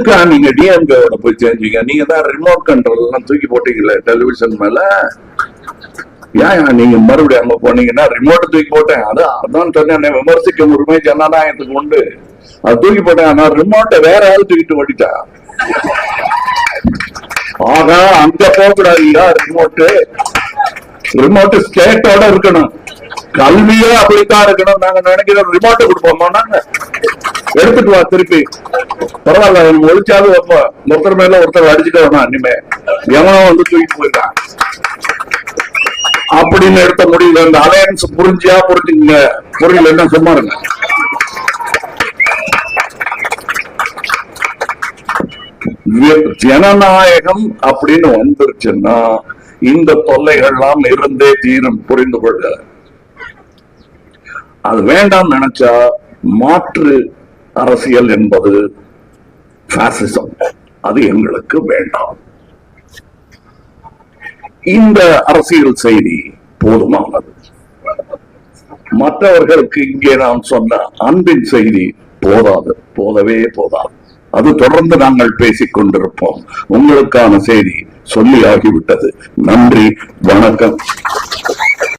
அக்கா, நீங்க டிஎம்கேவோட போய் சேர்ந்தீங்க நீங்க தான் ரிமோட் கண்ட்ரோல் எல்லாம் தூக்கி போட்டீங்கல்ல டெலிவிஷன் மேல? ஏன் நீங்க மறுபடியும் அங்க போனீங்கன்னா ரிமோட் தூக்கி போட்டேன். அது அதான் சொன்னேன் விமர்சிக்க உரிமை ஜனநாயகத்துக்கு உண்டு. அது தூக்கி போட்டேன். ஆனா ரிமோட்டை வேற ஆள் தூக்கிட்டு ஓடிட்டா? ஆகா அங்க போக கூடாதுயா ரிமோட்டு ரிமோட் ஸ்டேட்டோட இருக்கணும். கல்வியே அப்படித்தான் இருக்கணும். நாங்க நினைக்கிறோம் ரிமோட்டை கொடுப்போமா நாங்க? எடுத்துட்டு வா திருப்பி. பரவாயில்ல அவன் ஒழிச்சாலும் வைப்போம் ஒருத்தர் மேல ஒருத்தர் அடிச்சுட்டு வரணும் இனிமே. எவனோ வந்து தூக்கிட்டு போயிட்டான். அப்படின்னு எடுத்த முடியல இந்த அலையன்ஸ் புரிஞ்சியா புரிஞ்சுங்க புரியலன்னா சும்மா இருங்க. ஜனநாயகம் அப்படின்னு வந்துருச்சுன்னா இந்த தொல்லைகள்லாம் இருந்தே தீரும் புரிந்து கொள்க. அது வேண்டாம் நினைச்சா மாற்று அரசியல் என்பது பாசிசம் அது எங்களுக்கு வேண்டாம். இந்த அரசியல் செய்தி போதுமானது. மற்றவர்களுக்கு இங்கே நான் சொன்ன அன்பின் செய்தி போதாது போதவே போதாது. அது தொடர்ந்து நாங்கள் பேசிக் கொண்டிருப்போம். உங்களுக்கான செய்தி சொல்லி ஆகிவிட்டது நன்றி வணக்கம்.